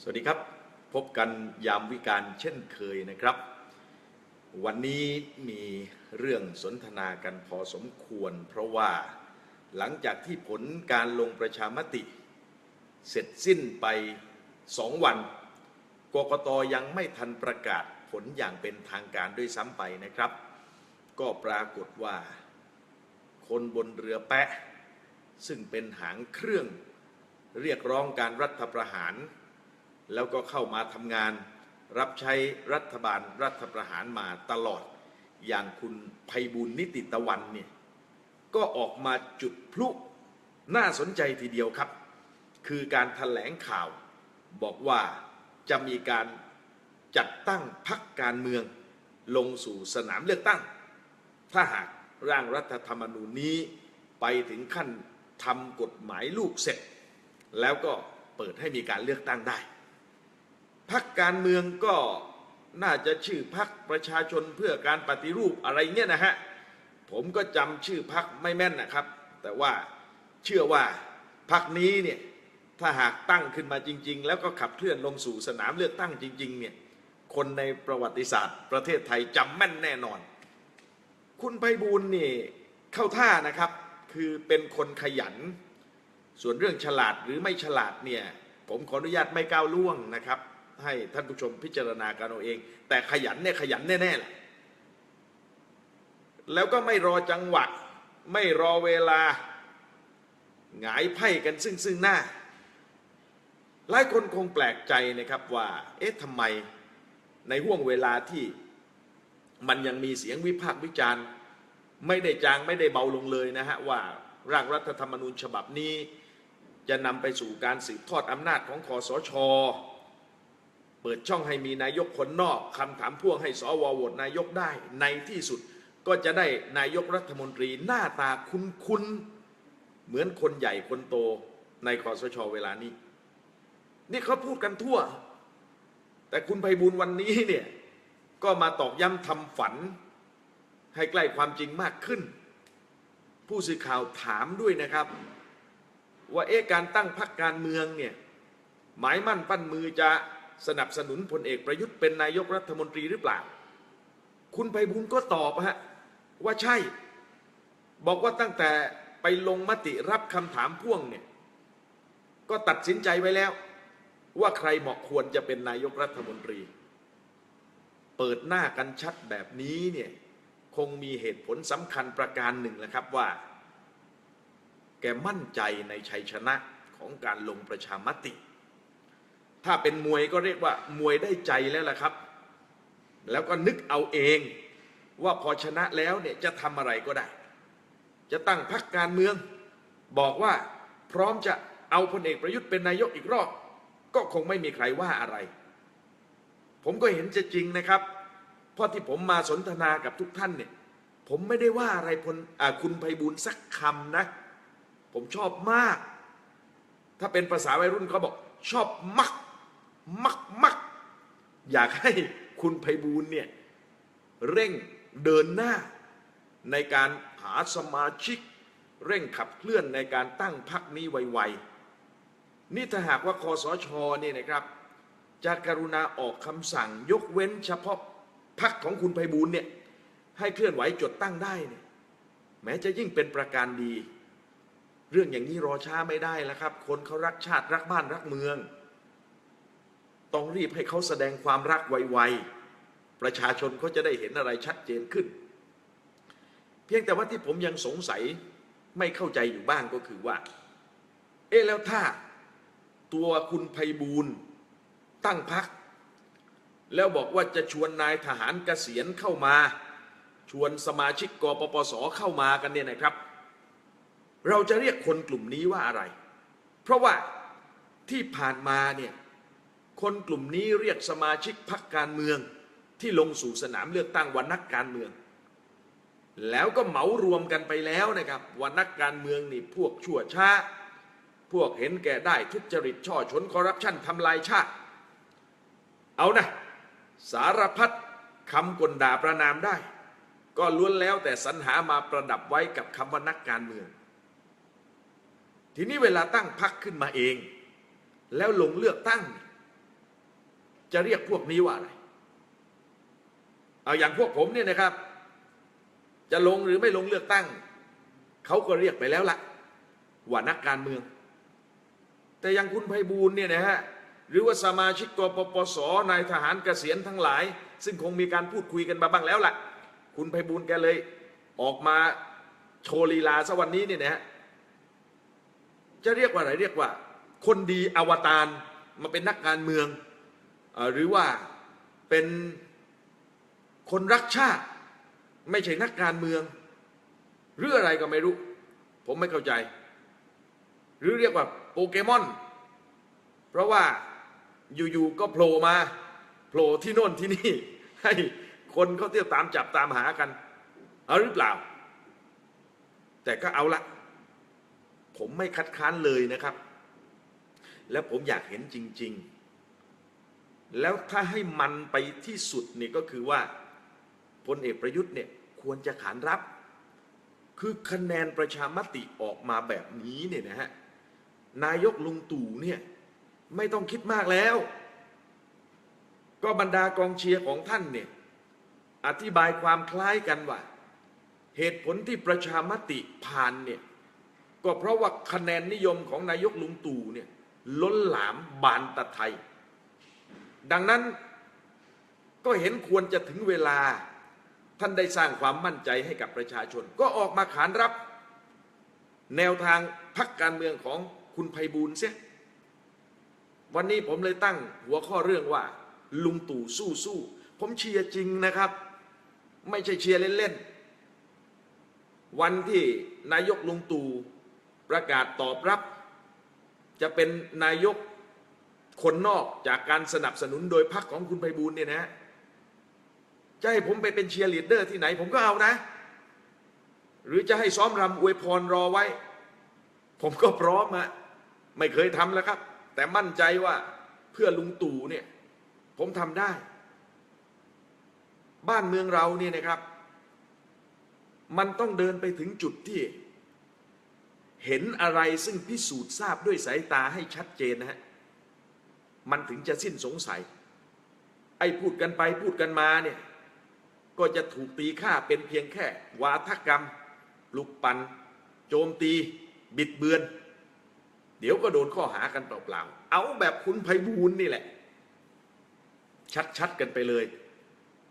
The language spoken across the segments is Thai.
สวัสดีครับ พบกันยามวิการเช่นเคยนะครับ วันนี้มีเรื่องสนทนากันพอสมควร เพราะว่าหลังจากที่ผลการลงประชามติ เสร็จสิ้นไปสองวันกกตยังไม่ทันประกาศผลอย่างเป็นทางการด้วยซ้ำไปนะครับ ก็ปรากฏว่า คนบนเรือแปะ ซึ่งเป็นหางเครื่องเรียกร้องการรัฐประหาร แล้วก็เข้ามาทำงาน รับใช้รัฐบาลรัฐประหารมาตลอด อย่างคุณไพบุญนิติตะวันเนี่ยก็ออกมาจุดพลุน่าสนใจทีเดียวครับ คือการถแถลงข่าวบอกว่าจะมีการจัดตั้งพักการเมืองลงสู่สนามเลือกตั้ง ถ้าหากร่างรัฐธรรมนูญนี้ไปถึงขั้นทำกฎหมายลูกเสร็จ แล้วก็เปิดให้มีการเลือกตั้งได้ พักการเมืองก็น่าจะชื่อพักประชาชนเพื่อการปฏิรูปอะไรเงี้ยนะฮะผมก็จำชื่อพักไม่แม่นนะครับ แต่ว่าเชื่อว่าพักนี้เนี่ยถ้าหากตั้งขึ้นมาจริง ๆ แล้วก็ขับเคลื่อนลงสู่สนามเลือกตั้งจริงๆเนี่ยคนในประวัติศาสตร์ ประเทศไทยจำแม่นแน่นอน คุณไพบูลนี่เข้าท่านะครับคือเป็นคนขยัน ส่วนเรื่องฉลาดหรือไม่ฉลาดเนี่ยผมขออนุญาตไม่ก้าวล่วงนะครับ ให้ท่านผู้ชมพิจารณากันเอาเอง แต่ขยันเนี่ยขยันแน่ๆแหละแล้วก็ไม่รอจังหวะ ไม่รอเวลาหงายไพ่กันซึ่งซึ่งหน้า หลายคนคงแปลกใจนะครับว่า เอ๊ะทำไมในห่วงเวลาที่มันยังมีเสียงวิพากษ์วิจารณ์ ไม่ได้จางไม่ได้เบาลงเลยนะฮะ ว่าร่างรัฐธรรมนูญฉบับนี้ จะนำไปสู่การสืบทอดอำนาจของคอสช เปิดช่องให้มีนายกคนนอกคำถามพ่วงให้สวโหวตนายกได้ ในที่สุดก็จะได้นายกรัฐมนตรีหน้าตาคุ้นๆเหมือนคนใหญ่คนโตในคอสชเวลานี้ นี่เขาพูดกันทั่ว แต่คุณไพบูลวันนี้เนี่ยก็มาตอกย้ำทำฝัน ให้ใกล้ความจริงมากขึ้น ผู้สื่อข่าวถามด้วยนะครับ ว่าเอ๊ะการตั้งพรรคการเมืองเนี่ยหมายมั่นปั้นมือจะ สนับสนุนพลเอกประยุทธ์เป็นนายกรัฐมนตรีหรือเปล่า คุณไพบูลย์ก็ตอบฮะว่าใช่ บอกว่าตั้งแต่ไปลงมติรับคำถามพ่วงเนี่ยก็ตัดสินใจไว้แล้ว ว่าใครเหมาะควรจะเป็นนายกรัฐมนตรี เปิดหน้ากันชัดแบบนี้เนี่ยคงมีเหตุผลสำคัญประการหนึ่งแหละครับว่า แกมั่นใจในชัยชนะของการลงประชามติ ถ้าเป็นมวยก็เรียกว่ามวยได้ใจแล้วล่ะครับ แล้วก็นึกเอาเองว่าพอชนะแล้วเนี่ยจะทำอะไรก็ได้ จะตั้งพรรคการเมือง บอกว่าพร้อมจะเอาพลเอกประยุทธ์เป็นนายกอีกรอบ ก็คงไม่มีใครว่าอะไร ผมก็เห็นจะจริงนะครับ เพราะที่ผมมาสนทนากับทุกท่านเนี่ยผมไม่ได้ว่าอะไรพลคุณไพบูลสักคำนะ ผมชอบมาก ถ้าเป็นภาษาวัยรุ่นเขาบอกชอบมัก มักมักอยากให้คุณไพบูลเนี่ยเร่งเดินหน้าในการหาสมาชิก เร่งขับเคลื่อนในการตั้งพรรคนี้ไวๆนี่ถ้าหากว่าคอสชเนี่ยนะครับ จะกรุณาออกคำสั่งยกเว้นเฉพาะพรรคของคุณไพบูลเนี่ยให้เคลื่อนไหวจดตั้งได้เนี่ยแม้จะยิ่งเป็นประการดี เรื่องอย่างนี้รอช้าไม่ได้แล้วครับ คนเขารักชาติรักบ้านรักเมือง ต้องรีบให้เขาแสดงความรักไวๆ ประชาชนเขาจะได้เห็นอะไรชัดเจนขึ้น เพียงแต่ว่าที่ผมยังสงสัยไม่เข้าใจอยู่บ้างก็คือว่า เอ๊ะแล้วถ้าตัวคุณไพบูลตั้งพัก แล้วบอกว่าจะชวนนายทหารเกษียณเข้ามา ชวนสมาชิกกปปสเข้ามากันเนี่ยนะครับ เราจะเรียกคนกลุ่มนี้ว่าอะไร เพราะว่าที่ผ่านมาเนี่ย คนกลุ่มนี้เรียกสมาชิกพรรคการเมืองที่ลงสู่สนามเลือกตั้งวันนักการเมือง แล้วก็เหมารวมกันไปแล้วนะครับว่านักการเมืองนี่พวกชั่วช้า พวกเห็นแก่ได้ทุจริตช่อชนคอร์รัปชันทำลายชาติ เอานะ สารพัดคำกลด่าประนามได้ ก็ล้วนแล้วแต่สรรหามาประดับไว้กับคำว่านักการเมือง ทีนี้เวลาตั้งพักขึ้นมาเอง แล้วลงเลือกตั้ง จะเรียกพวกนี้ว่าอะไร เอาอย่างพวกผมเนี่ยนะครับ จะลงหรือไม่ลงเลือกตั้ง เขาก็เรียกไปแล้วละว่านักการเมือง แต่อยังคุณไพบูลเนี่ยนะฮะหรือว่าสมาชิกกปปสนายทหารเกษียณทั้งหลาย ซึ่งคงมีการพูดคุยกันมาบ้างแล้วล่ะ คุณไพบูลแกเลยออกมาโชว์ลีลาสวันนี้เนี่ยนะฮะจะเรียกว่าอะไรเรียกว่า คนดีอวตารมาเป็นนักการเมือง หรือว่าเป็นคนรักชาติ ไม่ใช่นักการเมือง หรืออะไรก็ไม่รู้ ผมไม่เข้าใจ หรือเรียกว่าโปเกมอน เพราะว่าอยู่ๆก็โผล่มาโผล่ที่โน่นที่นี่ ให้คนเขาเที่ยวตามจับตามหากันเอาหรือเปล่า แต่ก็เอาละ ผมไม่คัดค้านเลยนะครับ แล้วผมอยากเห็นจริง ๆ แล้วถ้าให้มันไปที่สุดเนี่ยก็คือว่าพลเอกประยุทธ์เนี่ยควรจะขานรับ คือคะแนนประชามติออกมาแบบนี้เนี่ยนะฮะนายกลุงตู่เนี่ยไม่ต้องคิดมากแล้ว ก็บรรดากองเชียร์ของท่านเนี่ยอธิบายความคล้ายกันว่า เหตุผลที่ประชามติผ่านเนี่ยก็เพราะว่าคะแนนนิยมของนายกลุงตู่เนี่ยล้นหลามบานตะไทย ดังนั้นก็เห็นควรจะถึงเวลาท่านได้สร้างความมั่นใจให้กับประชาชน ก็ออกมาขานรับแนวทางพักการเมืองของคุณไพบูลเสียวันนี้ผมเลยตั้งหัวข้อเรื่องว่า ลุงตู่สู้สู้ผมเชียร์จริงนะครับ ไม่ใช่เชียร์เล่นๆ วันที่นายกลุงตู่ประกาศตอบรับ จะเป็นนายก คนนอกจากการสนับสนุนโดยพรรคของคุณไพบูลเนี่ยนะจะให้ผมไปเป็นเชียร์ลีดเดอร์ที่ไหนผมก็เอานะ หรือจะให้ซ้อมรำอวยพรรอไว้ ผมก็พร้อมอะไม่เคยทำแล้วครับ แต่มั่นใจว่าเพื่อลุงตู่เนี่ย ผมทำได้ บ้านเมืองเราเนี่ยนะครับ มันต้องเดินไปถึงจุดที่ เห็นอะไรซึ่งพิสูจน์ทราบด้วยสายตาให้ชัดเจนนะฮะ มันถึงจะสิ้นสงสัย ไอ้พูดกันไปพูดกันมาเนี่ยก็จะถูกตีค่าเป็นเพียงแค่ วาทกรรมปลุกปัน โจมตี บิดเบือน เดี๋ยวก็โดนข้อหากันเปล่าๆ เอาแบบคุณไพบูลนี่แหละ ชัดๆกันไปเลย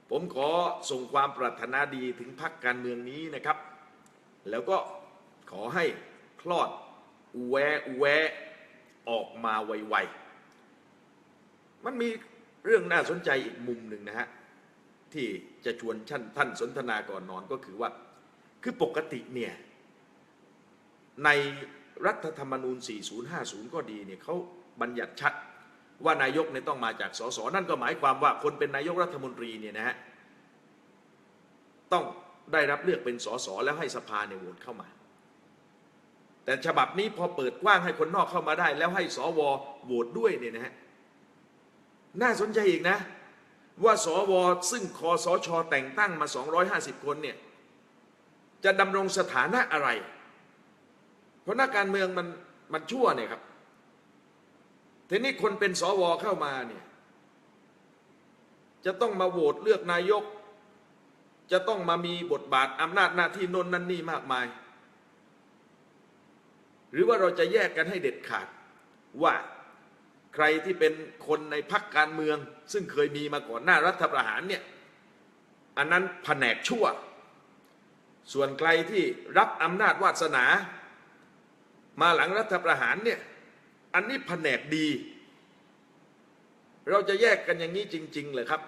ผมขอส่งความปรารถนาดีถึงพรรคการเมืองนี้นะครับ แล้วก็ขอให้คลอดอูแวอูแวออกมาไวๆ มันมีเรื่องน่าสนใจอีกมุมหนึ่งนะฮะ ที่จะชวนท่านท่านสนทนาก่อนนอนก็คือว่า คือปกติเนี่ย ในรัฐธรรมนูญ 4050 ก็ดีเนี่ยเขาบัญญัติชัดว่านายกเนี่ยต้องมาจากสสนั่นก็หมายความว่าคนเป็นนายกรัฐมนตรีเนี่ยนะฮะต้องได้รับเลือกเป็นสสแล้วให้สภาเนี่ยโหวตเข้ามา แต่ฉบับนี้พอเปิดกว้างให้คนนอกเข้ามาได้ แล้วให้สวโหวตด้วยเนี่ยนะฮะ น่าสนใจอีกนะ ว่าสวซึ่งคอสชแต่งตั้งมา 250 คนเนี่ยจะดำรงสถานะอะไร เพราะนักการเมืองมันมันชั่วเนี่ยครับทีนี้คนเป็นสวเข้ามาเนี่ยจะต้องมาโหวตเลือกนายก จะต้องมามีบทบาทอำนาจหน้าที่นนนั่นนี่มากมาย หรือว่าเราจะแยกกันให้เด็ดขาดว่า ใครที่เป็นคนในพรรคการเมือง ซึ่งเคยมีมาก่อนหน้ารัฐประหารเนี่ยอันนั้นแผนกชั่ว ส่วนใครที่รับอำนาจวาสนา มาหลังรัฐประหารเนี่ยอันนี้แผนกดี เราจะแยกกันอย่างนี้จริง ๆ เลยครับ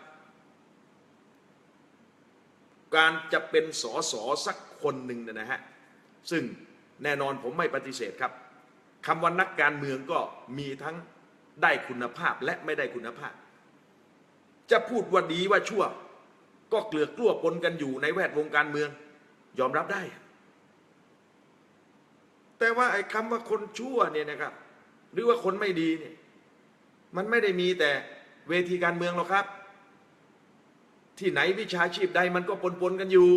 การจะเป็นสอสอสักคนหนึ่งนยนะฮะซึ่งแน่นอนผมไม่ปฏิเสธครับคำว่านักการเมืองก็มีทั้ง ได้คุณภาพและไม่ได้คุณภาพ จะพูดว่าดีว่าชั่ว ก็เกลือกกลัวปนกันอยู่ในแวดวงการเมือง ยอมรับได้ แต่ว่าไอ้คำว่าคนชั่วเนี่ยนะครับ หรือว่าคนไม่ดีเนี่ย มันไม่ได้มีแต่เวทีการเมืองหรอกครับ ที่ไหนวิชาชีพใดมันก็ปนปนกันอยู่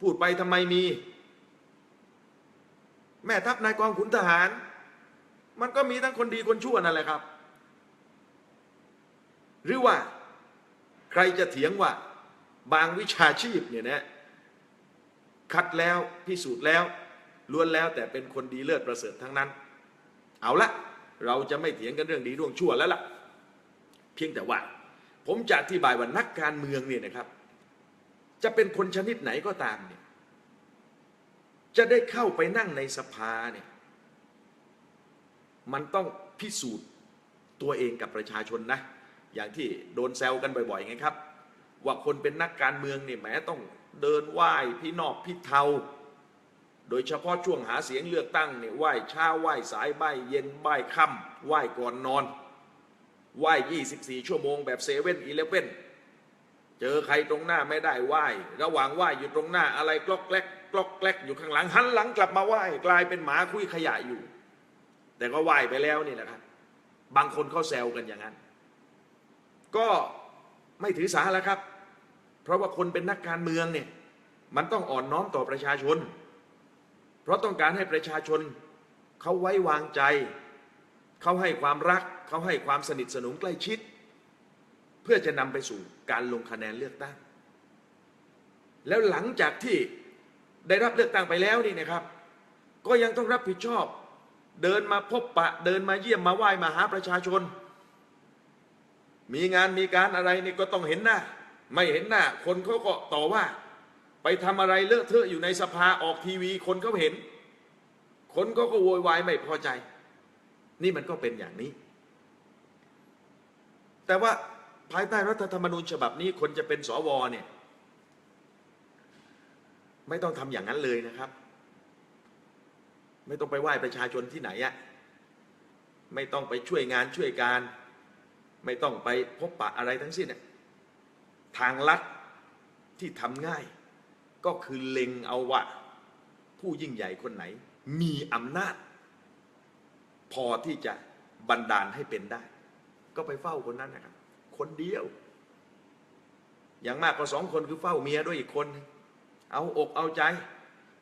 พูดไปทำไมมี แม่ทัพนายกองขุนทหาร มันก็มีทั้งคนดีคนชั่วนั่นแหละครับ หรือว่าใครจะเถียงว่าบางวิชาชีพเนี่ยนะคัดแล้วพิสูจน์แล้วล้วนแล้วแต่เป็นคนดีเลิศประเสริฐทั้งนั้น เอาละเราจะไม่เถียงกันเรื่องดีเรื่องชั่วแล้วล่ะ เพียงแต่ว่า ผมจะอธิบายว่านักการเมืองเนี่ยนะครับ จะเป็นคนชนิดไหนก็ตามเนี่ยจะได้เข้าไปนั่งในสภาเนี่ย มันต้องพิสูจน์ตัวเองกับประชาชนนะ อย่างที่โดนแซวกันบ่อยๆไงครับ ว่าคนเป็นนักการเมืองเนี่ยแหมต้องเดินไหว้พี่นอกพี่เทาโดยเฉพาะช่วงหาเสียงเลือกตั้งเนี่ยไหว้เช้าไหว้สายไหว้เย็นไหว้ค่ำไหว้ก่อนนอนไหว้24 ชั่วโมงแบบเซเว่นอีเลฟเว่นเจอใครตรงหน้าไม่ได้ไหว้ ระหว่างไหว้อยู่ตรงหน้าอะไรกลอกแกลกกลอกแกลกอยู่ข้างหลังหันหลังกลับมาไหว้กลายเป็นหมาคุยขยะอยู่ แต่ก็ไหว้ไปแล้วนี่แหละครับบางคนเขาแซวกันอย่างนั้น ก็ไม่ถือสาแล้วครับ เพราะว่าคนเป็นนักการเมืองเนี่ยมันต้องอ่อนน้อมต่อประชาชน เพราะต้องการให้ประชาชนเขาไว้วางใจ เขาให้ความรัก เขาให้ความสนิทสนมใกล้ชิด เพื่อจะนำไปสู่การลงคะแนนเลือกตั้ง แล้วหลังจากที่ได้รับเลือกตั้งไปแล้วนี่นะครับ ก็ยังต้องรับผิดชอบ เดินมาพบปะ เดินมาเยี่ยมมาไหว้มาหาประชาชน มีงานมีการอะไรนี่ก็ต้องเห็นหน้า ไม่เห็นหน้า คนเขาก็ต่อว่า ไปทำอะไรเลอะเทอะอยู่ในสภาออกทีวี คนเขาเห็น คนก็ก็โวยวายไม่พอใจ นี่มันก็เป็นอย่างนี้ แต่ว่าภายใต้รัฐธรรมนูญฉบับนี้คนจะเป็นสวเนี่ย ไม่ต้องทำอย่างนั้นเลยนะครับ ไม่ต้องไปไหว้ประชาชนที่ไหนอะไม่ต้องไปช่วยงานช่วยการ ไม่ต้องไปพบปะอะไรทั้งสิ้นน่ะทางลัดที่ทำง่าย ก็คือเล็งเอาว่า ผู้ยิ่งใหญ่คนไหน มีอำนาจ พอที่จะบันดาลให้เป็นได้ ก็ไปเฝ้าคนนั้นนะครับ คนเดียว อย่างมากก็สองคนคือเฝ้าเมียด้วยอีกคน เอาอกเอาใจ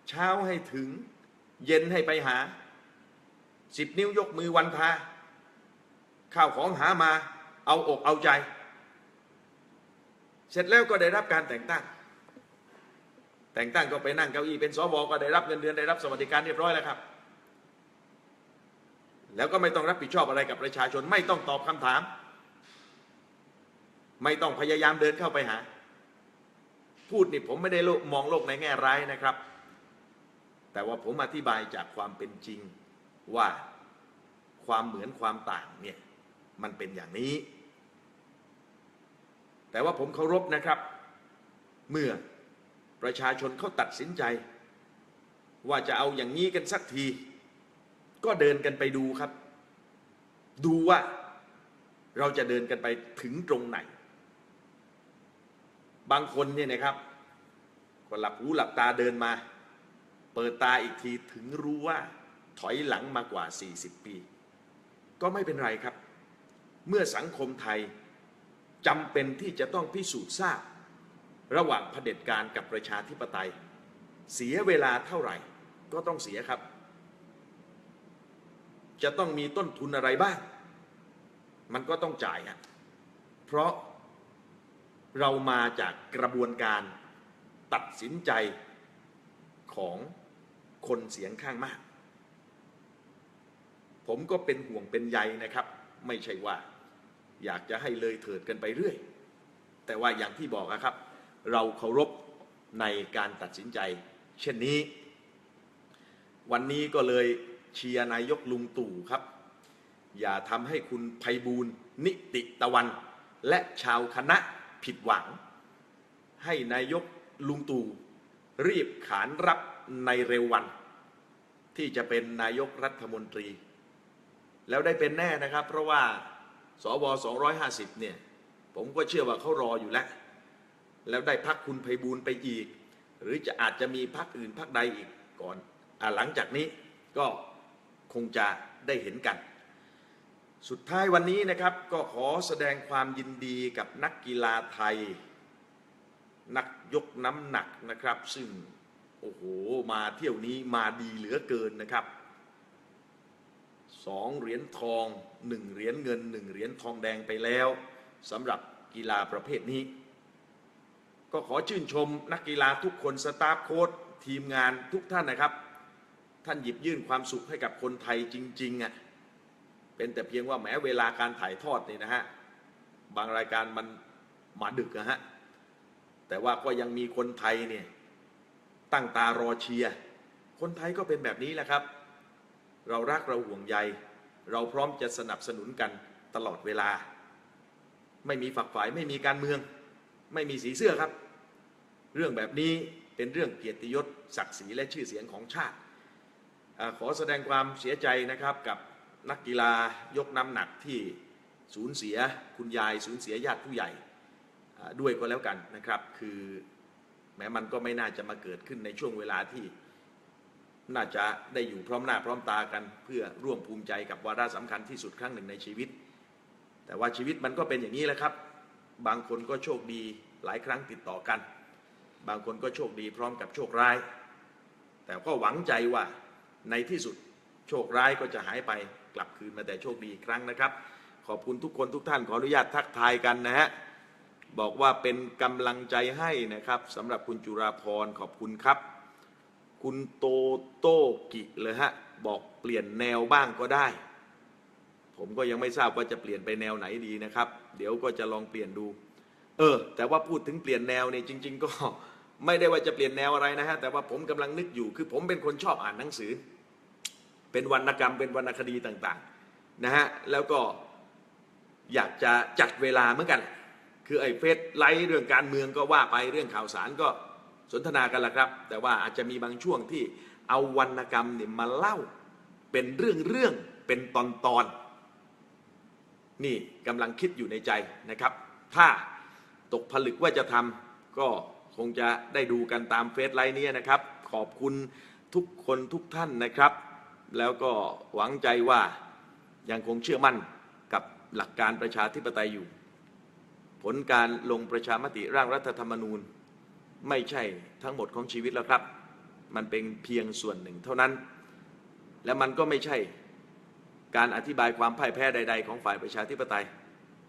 เช้าให้ถึง เย็นให้ไปหาสิบนิ้วยกมือวันพาข้าวของหามาเอาอกเอาใจ เสร็จแล้วก็ได้รับการแต่งตั้ง แต่งตั้งก็ไปนั่งเก้าอี้เป็นสวก็ได้รับเงินเดือนได้รับสวัสดิการเรียบร้อยแล้วครับ แล้วก็ไม่ต้องรับผิดชอบอะไรกับประชาชน ไม่ต้องตอบคำถาม ไม่ต้องพยายามเดินเข้าไปหา พูดนี่ผมไม่ได้มองโลกในแง่ร้ายนะครับ แต่ว่าผมอธิบายจากความเป็นจริงว่าความเหมือนความต่างเนี่ยมันเป็นอย่างนี้ แต่ว่าผมเคารพนะครับ เมื่อประชาชนเขาตัดสินใจ ว่าจะเอาอย่างนี้กันสักที ก็เดินกันไปดูครับ ดูว่าเราจะเดินกันไปถึงตรงไหน บางคนเนี่ยนะครับก็หลับหูหลับตาเดินมา เปิดตาอีกทีถึงรู้ว่าถอยหลังมากว่า 40 ปี ก็ไม่เป็นไรครับ เมื่อสังคมไทยจำเป็นที่จะต้องพิสูจน์ทราบ ระหว่างเผด็จการกับประชาธิปไตย เสียเวลาเท่าไหร่ ก็ต้องเสียครับ จะต้องมีต้นทุนอะไรบ้าง มันก็ต้องจ่ายฮะเพราะเรามาจากกระบวนการตัดสินใจของ คนเสียงข้างมาก ผมก็เป็นห่วงเป็นใยนะครับ ไม่ใช่ว่า อยากจะให้เลยเถิดกันไปเรื่อย แต่ว่าอย่างที่บอกอะครับ เราเคารพในการตัดสินใจ เช่นนี้ วันนี้ก็เลยเชียร์นายกลุงตู่ครับ อย่าทำให้คุณไพบูลนิติตะวัน และชาวคณะผิดหวัง ให้นายกลุงตู่รีบขานรับ ในเร็ววัน ที่จะเป็นนายกรัฐมนตรี แล้วได้เป็นแน่นะครับ เพราะว่าสว250 เนี่ย ผมก็เชื่อว่าเขารออยู่แล้ว แล้วได้พักคุณไพบูลไปอีก หรือจะอาจจะมีพักอื่นพักใดอีกก่อนอหลังจากนี้ก็คงจะได้เห็นกัน สุดท้ายวันนี้นะครับก็ขอแสดงความยินดีกับนักกีฬาไทย นักยกน้ำหนักนะครับ ซึ่ง โอ้โห มาเที่ยวนี้มาดีเหลือเกินนะครับสองเหรียญทองหนึ่งเหรียญเงินหนึ่งเหรียญทองแดงไปแล้วสำหรับกีฬาประเภทนี้ ก็ขอชื่นชมนักกีฬาทุกคนสตาฟโค้ชทีมงานทุกท่านนะครับ ท่านหยิบยื่นความสุขให้กับคนไทยจริงๆอะเป็นแต่เพียงว่าแม้เวลาการถ่ายทอดนี่นะฮะบางรายการมันมาดึกนะฮะแต่ว่าก็ยังมีคนไทยเนี่ย ตั้งตารอเชียร์คนไทยก็เป็นแบบนี้แหละครับ เรารักเราห่วงใย เราพร้อมจะสนับสนุนกันตลอดเวลา ไม่มีฝักฝ่ายไม่มีการเมือง ไม่มีสีเสื้อครับ เรื่องแบบนี้เป็นเรื่องเกียรติยศศักดิ์ศรีและชื่อเสียงของชาติอขอแสดงความเสียใจนะครับกับนักกีฬายกน้ำหนักที่สูญเสียคุณยายสูญเสียญาติผู้ใหญ่ด้วยก็แล้วกันนะครับ คือ แม้มันก็ไม่น่าจะมาเกิดขึ้นในช่วงเวลาที่น่าจะได้อยู่พร้อมหน้าพร้อมตากัน เพื่อร่วมภูมิใจกับวาระสำคัญที่สุดครั้งหนึ่งในชีวิต แต่ว่าชีวิตมันก็เป็นอย่างนี้แหละครับ บางคนก็โชคดีหลายครั้งติดต่อกัน บางคนก็โชคดีพร้อมกับโชคร้าย แต่ก็หวังใจว่าในที่สุดโชคร้ายก็จะหายไปกลับคืนมาแต่โชคดีอีกครั้งนะครับ ขอบคุณทุกคนทุกท่านขออนุญาตทักทายกันนะฮะ บอกว่าเป็นกำลังใจให้นะครับสำหรับคุณจุราพรขอบคุณครับ คุณโตโต้กิเลยฮะบอกเปลี่ยนแนวบ้างก็ได้ ผมก็ยังไม่ทราบว่าจะเปลี่ยนไปแนวไหนดีนะครับ เดี๋ยวก็จะลองเปลี่ยนดู เออ แต่ว่าพูดถึงเปลี่ยนแนวเนี่ยจริง ๆ ก็ไม่ได้ว่าจะเปลี่ยนแนวอะไรนะฮะแต่ว่าผมกำลังนึกอยู่คือผมเป็นคนชอบอ่านหนังสือ เป็นวรรณกรรมเป็นวรรณคดีต่างๆนะฮะแล้วก็อยากจะจัดเวลาเหมือนกัน คือไอ้เฟซไลฟ์เรื่องการเมืองก็ว่าไปเรื่องข่าวสารก็สนทนากันละครับ แต่ว่าอาจจะมีบางช่วงที่เอาวรรณกรรมเนี่ยมาเล่าเป็นเรื่องเรื่องเป็นตอนตอนนี่กำลังคิดอยู่ในใจนะครับ ถ้าตกผลึกว่าจะทำก็คงจะได้ดูกันตามเฟซไลน์นี้นะครับ ขอบคุณทุกคนทุกท่านนะครับ แล้วก็หวังใจว่ายังคงเชื่อมั่นกับหลักการประชาธิปไตยอยู่ ผลการลงประชามติร่างรัฐธรรมนูญ ไม่ใช่ทั้งหมดของชีวิตแล้วครับ มันเป็นเพียงส่วนหนึ่งเท่านั้น และมันก็ไม่ใช่การอธิบายความพ่ายแพ้ใด ๆ ของฝ่ายประชาธิปไตย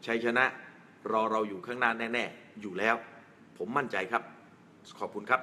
ชัยชนะรอเราอยู่ข้างหน้าแน่ ๆ อยู่แล้ว ผมมั่นใจครับ ขอบคุณครับ